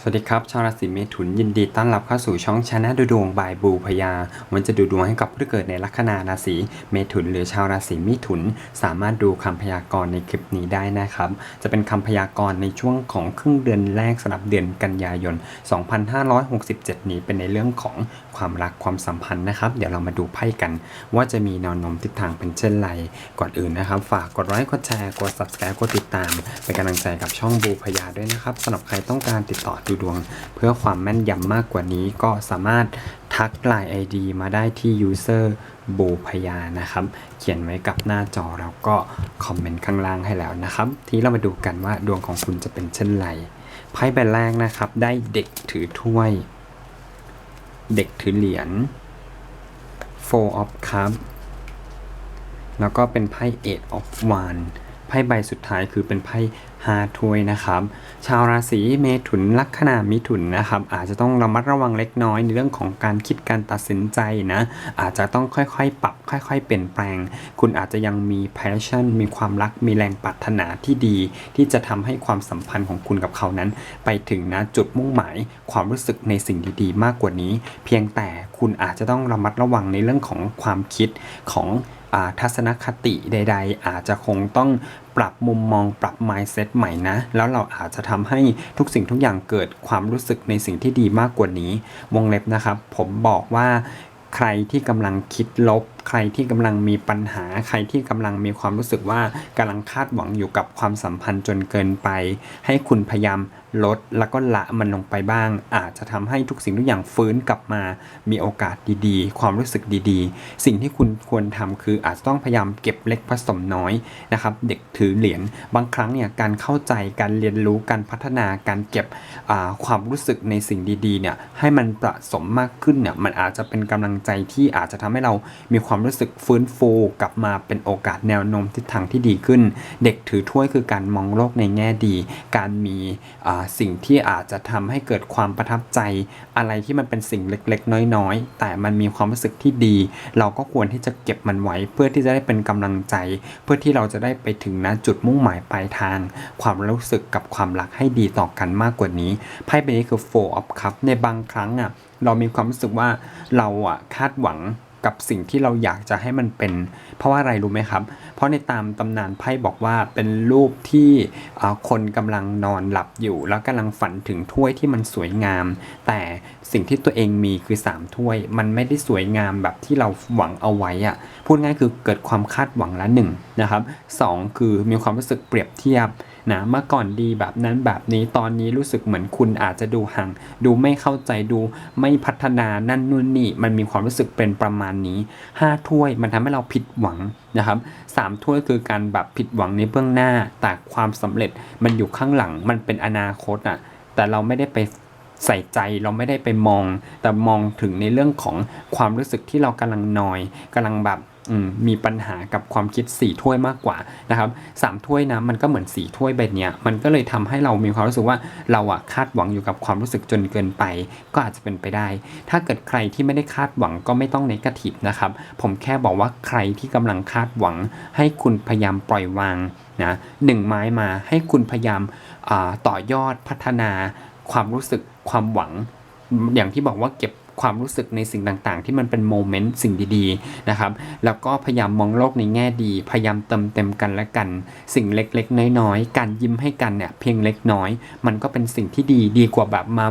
สวัสดีครับ ชาวราศีเมถุนยินดีต้อนรับเข้าสู่ช่องชนะดูดวงบายบูพยา วันจะดูดวงให้กับผู้ที่เกิดในลัคนาราศีเมถุน หรือชาวราศีมิถุน สามารถดูคำพยากรณ์ในคลิปนี้ได้นะครับ จะเป็นคำพยากรณ์ในช่วงของครึ่งเดือนแรกสำหรับเดือนกันยายน 2567 นี้เป็นในเรื่องของความรักความสัมพันธ์นะครับ เดี๋ยวเรามาดูไพ่กัน ว่าจะมีแนวโน้มทิศทางเป็นเช่นไรก่อนอื่นนะครับ ฝากกดไลค์กดแชร์กด subscribe กดติดตามเป็นกำลังใจกับช่องบูพยาด้วยนะครับสำหรับใครต้องการติดต่อดูดวง เพื่อความแม่นยำมากกว่านี้ก็สามารถทักไลน์ ID มาได้ที่ user บูพยานะครับ เขียนไว้กับหน้าจอแล้วก็คอมเมนต์ข้างล่างให้แล้วนะครับ ทีนี้เรามาดูกันว่าดวงของคุณจะเป็นเช่นไรไพ่ใบแรกนะครับ ได้เด็กถือถ้วย เด็กถือเหรียญ Four of Cup แล้วก็เป็นไพ่ Eight of Wands ไพ่ใบสุดท้ายคือเป็นไพ่ห้าถ้วยนะครับ ชาวราศีเมถุนลัคนามิถุนนะครับ อาจจะต้องระมัดระวังเล็กน้อยในเรื่องของการคิดการตัดสินใจนะ อาจจะต้องค่อยๆ ปรับ ค่อยๆ เปลี่ยนแปลง คุณอาจจะยังมี passion มีความรัก มีแรงปรารถนาที่ดี ที่จะทำให้ความสัมพันธ์ของคุณกับเขานั้น ไปถึงนะจุดมุ่งหมาย ความรู้สึกในสิ่งดีๆ มากกว่านี้ เพียงแต่คุณอาจจะต้องระมัดระวังในเรื่องของความคิดของ ทัศนคติใด ๆ อาจจะคงต้องปรับมุมมองปรับ mindset ใหม่นะ แล้วเราอาจจะทำให้ทุกสิ่งทุกอย่างเกิดความรู้สึกในสิ่งที่ดีมากกว่านี้ วงเล็บนะครับ ผมบอกว่าใครที่กำลังคิดลบใครที่กำลังมีปัญหาใครที่กำลังมีความรู้สึกว่ากำลังคาดหวังอยู่กับความสัมพันธ์จนเกินไป ให้คุณพยายามลดแล้วก็ละมันลงไปบ้าง อาจจะทำให้ทุกสิ่งทุกอย่างฟื้นกลับมา มีโอกาสดีๆ ความรู้สึกดีๆ สิ่งที่คุณควรทำคืออาจจะต้องพยายามเก็บเล็กผสมน้อยนะครับ เด็กถือเหรียญบางครั้งเนี่ยการเข้าใจการเรียนรู้การพัฒนาการเก็บความรู้สึกในสิ่งดีๆเนี่ยให้มันผสมมากขึ้นเนี่ยมันอาจจะเป็นกำลังใจที่อาจจะทำให้เรามีความรู้สึกฟื้นฟูกลับมาเป็นโอกาสแนวโน้มทิศทางที่ดีขึ้น เด็กถือถ้วยคือการมองโลกในแง่ดี การมีสิ่งที่อาจจะทำให้เกิดความประทับใจ อะไรที่มันเป็นสิ่งเล็กๆ น้อยๆ แต่มันมีความรู้สึกที่ดี เราก็ควรที่จะเก็บมันไว้เพื่อที่จะได้เป็นกำลังใจ เพื่อที่เราจะได้ไปถึงนะจุดมุ่งหมายปลายทาง ความรู้สึกกับความรักให้ดีต่อกันมากกว่านี้ไพ่ใบนี้คือ four of cup ในบางครั้งอะเรามีความรู้สึกว่าเราอะคาดหวัง กับสิ่งที่เราอยากจะให้มันเป็น เพราะว่าอะไรรู้ไหมครับ เพราะในตามตำนานไพ่บอกว่าเป็นรูปที่คนกำลังนอนหลับอยู่ แล้วกำลังฝันถึงถ้วยที่มันสวยงาม แต่สิ่งที่ตัวเองมีคือ 3 ถ้วย มันไม่ได้สวยงามแบบที่เราหวังเอาไว้อะพูดง่ายคือเกิดความคาดหวังละหนึ่งนะครับสองคือมีความรู้สึกเปรียบเทียบ นะเมื่อก่อนดีแบบนั้นแบบนี้ตอนนี้รู้สึกเหมือนคุณอาจจะดูห่าง ดูไม่เข้าใจดูไม่พัฒนานั่นนู่นนี่มันมีความรู้สึกเป็นประมาณนี้ 5 ถ้วยมันทำให้เราผิดหวังนะครับสามถ้วยคือการแบบผิดหวังในเบื้องหน้า แต่ความสำเร็จมันอยู่ข้างหลังมันเป็นอนาคตอะแต่เราไม่ได้ไปใส่ใจเราไม่ได้ไปมอง แต่มองถึงในเรื่องของความรู้สึกที่เรากำลังนอยกำลังแบบ มีปัญหากับความคิดสี่ถ้วยมากกว่านะครับสามถ้วยนะมันก็เหมือนสี่ถ้วยใบเนี้ยมันก็เลยทำให้เรามีความรู้สึกว่าเราอะคาดหวังอยู่กับความรู้สึกจนเกินไป ก็อาจจะเป็นไปได้ ถ้าเกิดใครที่ไม่ได้คาดหวังก็ไม่ต้องเนกาทีฟนะครับ ผมแค่บอกว่าใครที่กำลังคาดหวัง ให้คุณพยายามปล่อยวางนะหนึ่งไม้มาให้คุณพยายามต่อยอดพัฒนา ความรู้สึกความหวัง อย่างที่บอกว่าเก็บ ความรู้สึกในสิ่งต่างๆ ที่มันเป็นโมเมนต์สิ่งดีๆนะครับ แล้วก็พยายามมองโลกในแง่ดี พยายามเติมเต็มกันและกัน สิ่งเล็กๆ น้อยๆ การยิ้มให้กันเนี่ยเพียงเล็กน้อย มันก็เป็นสิ่งที่ดีดีกว่าแบบมา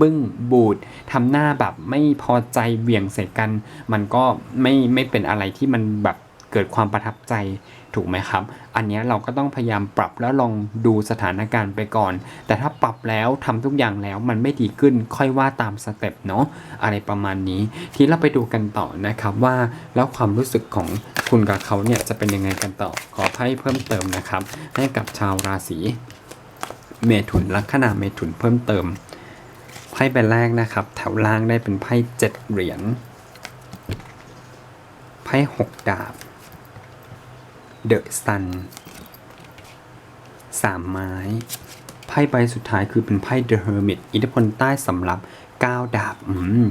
บึ้งบูดทำหน้าแบบไม่พอใจเหวี่ยงใส่กัน มันก็ไม่ไม่เป็นอะไรที่มันแบบ เกิดความประทับใจถูกไหมครับ อันนี้เราก็ต้องพยายามปรับแล้วลองดูสถานการณ์ไปก่อน แต่ถ้าปรับแล้วทำทุกอย่างแล้วมันไม่ดีขึ้นค่อยว่าตามสเต็ปเนาะอะไรประมาณนี้ ทีเราไปดูกันต่อนะครับว่าแล้วความรู้สึกของคุณกับเขาเนี่ยจะเป็นยังไงกันต่อขอไพ่เพิ่มเติมนะครับ ให้กับชาวราศีเมถุนลัคนาเมถุนเพิ่มเติมไพ่ใบแรกนะครับ แถวล่างได้เป็นไพ่เจ็ดเหรียญไพ่หกดาบ เดอะซันสามไม้ ไพ่ใบสุดท้ายคือเป็นไพ่เดอะเฮอร์มิตอิทธิพลใต้สำหรับ9ดาบอืม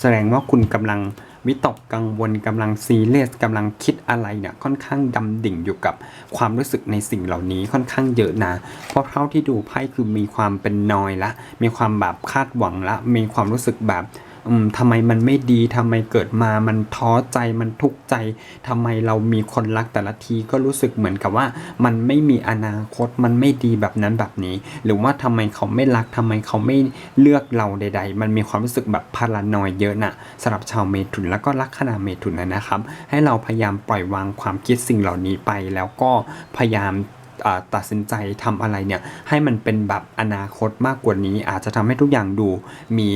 แสดงว่าคุณกำลังวิตกกังวลกำลังซีเรียสกำลังคิดอะไรเนี่ยค่อนข้างดำดิ่งอยู่กับความรู้สึกในสิ่งเหล่านี้ค่อนข้างเยอะนะ เพราะเท่าที่ดูไพ่คือมีความเป็นนอยละ มีความแบบคาดหวังละ มีความรู้สึกแบบ อืมทำไมมันไม่ดีทำไมเกิดมามันท้อใจมันทุกข์ใจทำไมเรามีคนรักแต่ละทีก็รู้สึกเหมือนกับว่า มันไม่มีอนาคตมันไม่ดีแบบนั้นแบบนี้ หรือว่าทำไมเขาไม่รักทำไมเขาไม่เลือกเราใด ๆ มันมีความรู้สึกแบบพารานอยเยอะนะสำหรับชาวเมถุนแล้วก็ลัคนาเมถุนนะนะครับ ให้เราพยายามปล่อยวางความคิดสิ่งเหล่านี้ไปแล้วก็พยายาม ตัดสินใจทำอะไรเนี่ยให้มันเป็นแบบอนาคตมากกว่านี้ อาจจะทำให้ทุกอย่างดูมี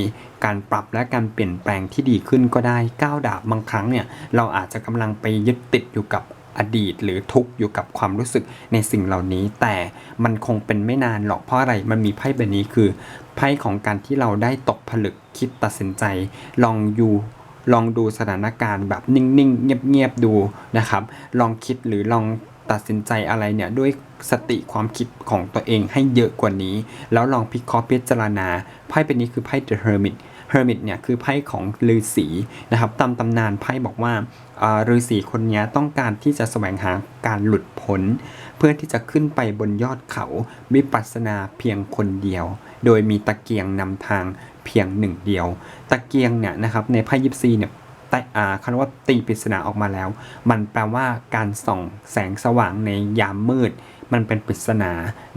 การปรับและการเปลี่ยนแปลงที่ดีขึ้นก็ได้ก้าวดาบบางครั้งเนี่ยเราอาจจะกำลังไปยึดติดอยู่กับอดีตหรือทุกอยู่กับความรู้สึกในสิ่งเหล่านี้ แต่มันคงเป็นไม่นานหรอกเพราะอะไรมันมีไพ่ใบนี้คือไพ่ของการที่เราได้ตกผลึกคิดตัดสินใจ ลองอยู่ลองดูสถานการณ์แบบนิ่งๆ เงียบๆ ดูนะครับ ลองคิดหรือลอง ตัดสินใจอะไรเนี่ยด้วยสติความคิดของตัวเองให้เยอะกว่านี้ แล้วลองพิเคราะห์พิจารณาไพ่เป็นนี้คือไพ่ The Hermit Hermit เนี่ยคือไพ่ของฤาษีนะครับตามตำนานไพ่บอกว่าฤาษีคนนี้ต้องการที่จะแสวงหาการหลุดพ้น เพื่อที่จะขึ้นไปบนยอดเขาวิปัสสนาเพียงคนเดียว โดยมีตะเกียงนำทางเพียงหนึ่งเดียว ตะเกียงเนี่ยนะครับในไพ่ยิปซีเนี่ย คำว่าตีปริศนาออกมาแล้ว มันแปลว่าการส่องแสงสว่างในยามมืด มันเป็นปริศนา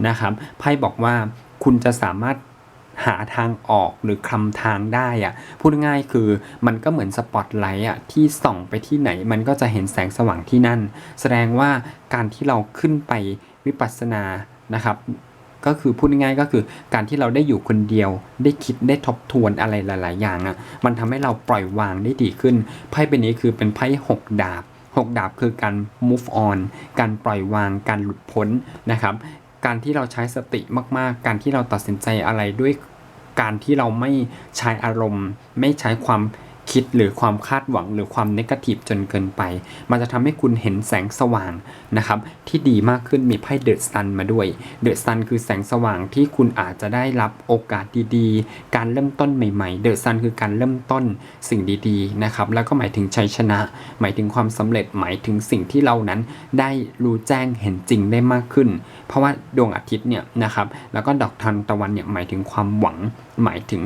นะครับไพ่บอกว่าคุณจะสามารถหาทางออกหรือคลำทางได้อะพูดง่ายคือมันก็เหมือนสปอตไลท์อะที่ส่องไปที่ไหนมันก็จะเห็นแสงสว่างที่นั่น แสดงว่าการที่เราขึ้นไปวิปัสสนานะครับ ก็คือพูดง่ายๆก็คือการที่เราได้อยู่คนเดียว ได้คิดได้ทบทวนอะไรหลาย ๆ อย่างอะ่ะมันทำให้เราปล่อยวางได้ดีขึ้นไพ่ใบนี้คือเป็นไพ่หกดาบหกดาบคือการ move on การปล่อยวางการหลุดพ้นนะครับการที่เราใช้สติมากๆ การที่เราตัดสินใจอะไรด้วยการที่เราไม่ใช้อารมณ์ ไม่ใช้ความ คิดหรือความคาดหวังหรือความนกาทีฟจนเกินไป มันจะทำให้คุณเห็นแสงสว่างนะครับที่ดีมากขึ้นมีไพ่เดอะซันมาด้วยเดอะซันคือแสงสว่างที่คุณอาจจะได้รับโอกาสดีๆ การเริ่มต้นใหม่ๆเดอะซันคือการเริ่มต้นสิ่งดีๆนะครับแล้วก็หมายถึงชัยชนะ หมายถึงความสำเร็จหมายถึงสิ่งที่เรานั้นได้รู้แจ้งเห็นจริงได้มากขึ้น เพราะว่าดวงอาทิตย์เนี่ยนะครับแล้วก็ดอกทานตะวันเนี่ยหมายถึงความหวัง หมายถึง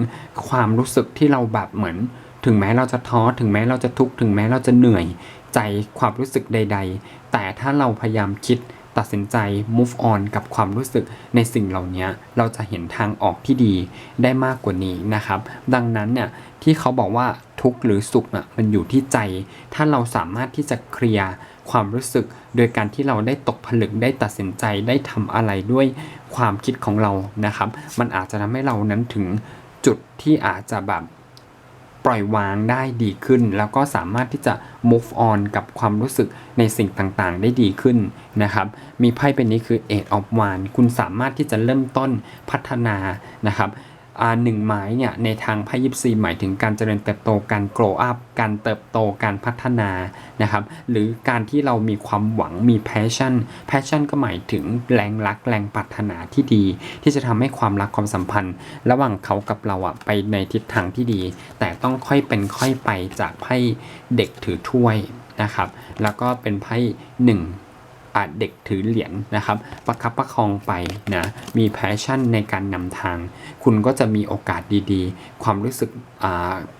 ความรู้สึกที่เราแบบเหมือน ถึงแม้เราจะท้อถึงแม้เราจะทุกข์ถึงแม้เราจะเหนื่อยใจความรู้สึกใด ๆ แต่ถ้าเราพยายามคิดตัดสินใจ move on กับความรู้สึกในสิ่งเหล่านี้เราจะเห็นทางออกที่ดีได้มากกว่านี้นะครับ ดังนั้นเนี่ยที่เขาบอกว่าทุกข์หรือสุขอะมันอยู่ที่ใจ ถ้าเราสามารถที่จะเคลียร์ความรู้สึก โดยการที่เราได้ตกผลึกได้ตัดสินใจได้ทำอะไรด้วยความคิดของเรานะครับ มันอาจจะทำให้เรานั้นถึงจุดที่อาจจะแบบ ปล่อยวางได้ดีขึ้น แล้วก็สามารถที่จะ move on กับความรู้สึกในสิ่งต่างๆ ได้ดีขึ้นนะครับมีไพ่เป็นนี้คือ Eight of Wands คุณสามารถที่จะเริ่มต้นพัฒนานะครับ หนึ่งไม้เนี่ยในทางไพ่ยิปซีหมายถึงการเจริญเติบโตการ grow up การเติบโตการพัฒนานะครับหรือการที่เรามีความหวังมี passion passion ก็หมายถึงแรงรักแรงปรารถนาที่ดี ที่จะทำให้ความรักความสัมพันธ์ ระหว่างเขากับเราอะไปในทิศทางที่ดี แต่ต้องค่อยเป็นค่อยไปจากไพ่เด็กถือถ้วยนะครับแล้วก็เป็นไพ่หนึ่ง เด็กถือเหรียญนะครับ ประคับประคองไปนะ มีแพชชั่นในการนำทาง คุณก็จะมีโอกาสดีๆ ความรู้สึก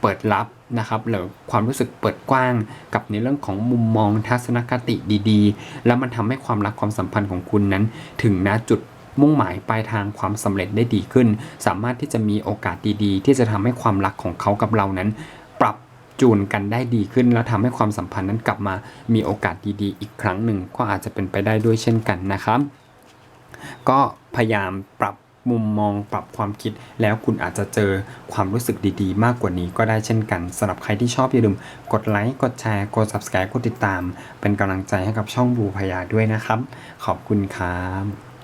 เปิดรับนะครับหรือความรู้สึกเปิดกว้างกับในเรื่องของมุมมองทัศนคติดีๆ แล้วมันทำให้ความรักความสัมพันธ์ของคุณนั้น ถึงณจุดมุ่งหมายปลายทางความสำเร็จได้ดีขึ้น สามารถที่จะมีโอกาสดีๆ ที่จะทำให้ความรักของเขากับเรานั้น จูนกันได้ดีขึ้น แล้วทำให้ความสัมพันธ์นั้นกลับมามีโอกาสดีๆ อีกครั้งหนึ่งก็อาจจะเป็นไปได้ด้วยเช่นกันนะครับ ก็พยายามปรับมุมมองปรับความคิดแล้วคุณอาจจะเจอความรู้สึกดีๆ มากกว่านี้ก็ได้เช่นกันสำหรับใครที่ชอบอย่าลืมกดไลค์กดแชร์กด subscribe กดติดตาม เป็นกำลังใจให้กับช่องบูพยาด้วยนะครับ ขอบคุณครับ